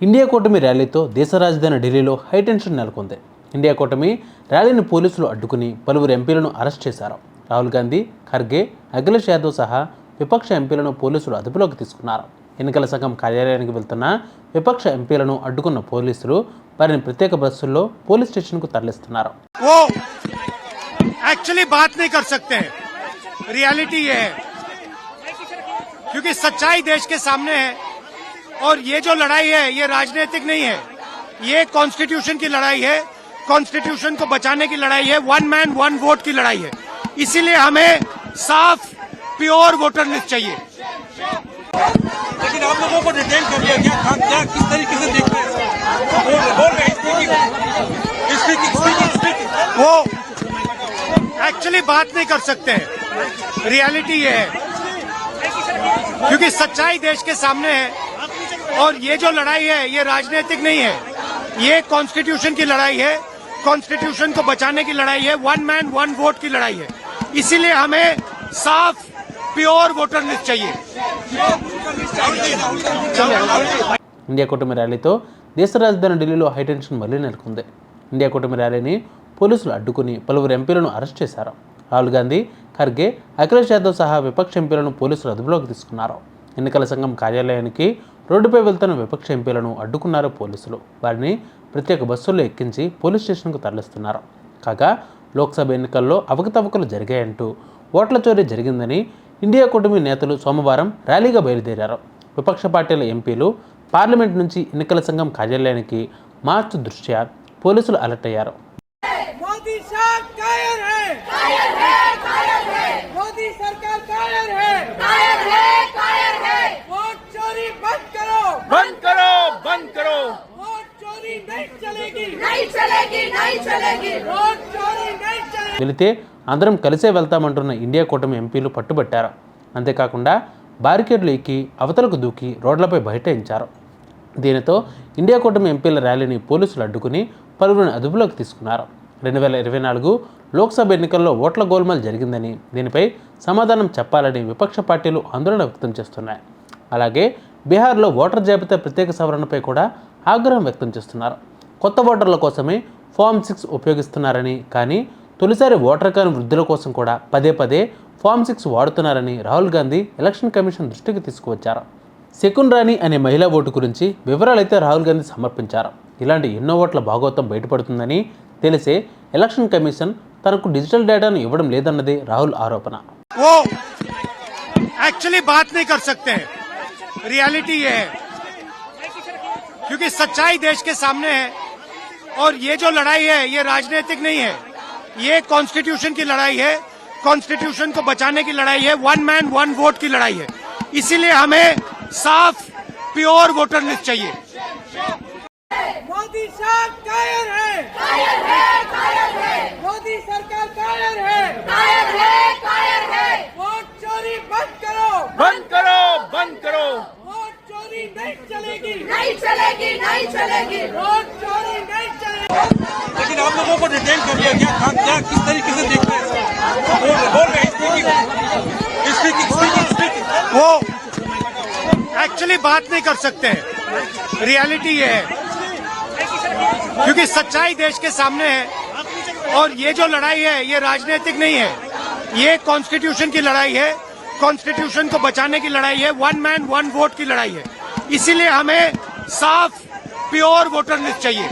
India కూటమి ర్యాలీతో దేశ రాజధాని ఢిల్లీలో హైటెన్షన్ నెలకొంది ఇండియా కూటమి ర్యాలీని పోలీసులు అడ్డుకుని పలువురు ఎంపీలను అరెస్ట్ చేశారు రాహుల్ గాంధీ ఖర్గే అఖిలేష్ యాదవ్ సహా విపక్ష ఎంపీలను పోలీసులు అదుపులోకి తీసుకున్నారు ఎన్నికల సంఘం కార్యాలయానికి వెళ్తున్న విపక్ష ఎంపీలను అడ్డుకున్న పోలీసులు వారిని ప్రత్యేక బస్సుల్లో పోలీస్ స్టేషన్కు తరలిస్తున్నారు वो एक्चुअली बात नहीं कर सकते हैं रियलिटी ये है क्योंकि सच्चाई देश के सामने है और ये जो लड़ाई है ये राजनीतिक नहीं है। ये कॉन्स्टिट्यूशन की लड़ाई है। कॉन्स्टिट्यूशन को बचाने की लड़ाई है। वन मैन वन वोट की लड़ाई है। इसीलिए हमें साफ़ प्योर वोटर लिस्ट चाहिए। लेकिन आप लोगों को डिटेन कर लिया गया। था क्या किस तरीके से देखते हैं? वो एक्चुअली बात नहीं कर सकते हैं। रियलिटी ये है। क्योंकि सच्चाई देश के सामने है। और ये जो लड़ाई है ये राजनीतिक नहीं है ये कॉन्स्टिट्यूशन की लड़ाई है कॉन्स्टिट्यूशन को बचाने की लड़ाई है वन मैन वन वोट की लड़ाई है इसीलिए हमें साफ प्योर वोटर लिस्ट चाहिए ఇండియా కూటమి ర్యాలీతో దేశ రాజధాని ఢిల్లీలో హైటెన్షన్ మళ్లీ నెలకొంది ఇండియా కూటమి ర్యాలీని పోలీసులు అడ్డుకుని పలువురు ఎంపీలను అరెస్ట్ చేశారు రాహుల్ గాంధీ ఖర్గే అఖిలేష్ యాదవ్ సహా విపక్ష ఎంపీలను పోలీసులు అదుపులోకి తీసుకున్నారు ఎన్నికల సంఘం కార్యాలయానికి రోడ్డుపై వెళ్తున్న విపక్ష ఎంపీలను అడ్డుకున్నారు పోలీసులు. వారిని ప్రత్యేక బస్సుల్లో ఎక్కించి పోలీస్ స్టేషన్కు తరలిస్తున్నారు. కాగా లోక్సభ ఎన్నికల్లో అవకతవకలు జరిగాయంటూ ఓట్ల చోరీ జరిగిందని ఇండియా కూటమి నేతలు సోమవారం ర్యాలీగా బయలుదేరారు. విపక్ష పార్టీల ఎంపీలు పార్లమెంట్ నుంచి ఎన్నికల సంఘం కార్యాలయానికి మార్చు దృష్ట్యా పోలీసులు అలర్ట్ అయ్యారు. మోదీ సర్కార్ వెళితే అందరం కలిసే వెళ్తామంటున్న ఇండియా కూటమి ఎంపీలు పట్టుబట్టారు. అంతేకాకుండా బారికేడ్లు ఎక్కి అవతలకు దూకి రోడ్లపై బైఠాయించారు దీనితో ఇండియా కూటమి ఎంపీల ర్యాలీని పోలీసులు అడ్డుకుని పలువురిని అదుపులోకి తీసుకున్నారు. రెండు వేల ఇరవై నాలుగు లోక్సభ ఎన్నికల్లో ఓట్ల గోల్మాల్ జరిగిందని దీనిపై సమాధానం చెప్పాలని విపక్ష పార్టీలు ఆందోళన వ్యక్తం చేస్తున్నాయి. అలాగే బీహార్లో ఓటర్ జాబితా ప్రత్యేక సవరణపై కూడా ఆగ్రహం వ్యక్తం చేస్తున్నారు. కొత్త ఓటర్ల కోసమే ఫామ్ సిక్స్ ఉపయోగిస్తున్నారని కానీ తొలిసారి ఓటర్ కాని వృద్ధుల కోసం కూడా పదే పదే ఫామ్ సిక్స్ వాడుతున్నారని రాహుల్ గాంధీ ఎలక్షన్ కమిషన్ దృష్టికి తీసుకువచ్చారు శకున్ రాణి అనే మహిళా ఓటు గురించి వివరాలైతే రాహుల్ గాంధీ సమర్పించారు ఇలాంటి ఎన్నో ఓట్ల భాగోతం బయటపడుతుందని తెలిసే ఎలక్షన్ కమిషన్ తనకు డిజిటల్ డేటాను ఇవ్వడం లేదన్నదే రాహుల్ ఆరోపణ वो एक्चुअली बात नहीं कर सकते हैं रियलिटी ये है क्योंकि सच्चाई देश के सामने है और ये जो लड़ाई है ये राजनीतिक नहीं है। ये कॉन्स्टिट्यूशन की लड़ाई है। कॉन्स्टिट्यूशन को बचाने की लड़ाई है। वन मैन वन वोट की लड़ाई है। इसीलिए हमें साफ़ प्योर वोटर लिस्ट चाहिए। मोदी साहब कायर है। कायर है कायर है। मोदी सरकार कायर है। कायर है कायर है। वोट चोरी बंद करो। बंद करो बंद करो। वोट चोरी नहीं चलेगी। नहीं चलेगी नहीं चलेगी। वोट चोरी नहीं चलेगी लेकिन आप लोगों को डिटेन कर लिया गया था, क्या, किस तरीके से देखते हैं? वो एक्चुअली बात नहीं कर सकते। रियलिटी ये है। क्योंकि सच्चाई देश के सामने है। और ये जो लड़ाई है, ये राजनीतिक नहीं है। ये कॉन्स्टिट्यूशन की लड़ाई है। कॉन्स्टिट्यूशन को बचाने की लड़ाई है। वन मैन वन वोट की लड़ाई है। इसीलिए हमें साफ़ प्योर वोटर लिस्ट चाहिए।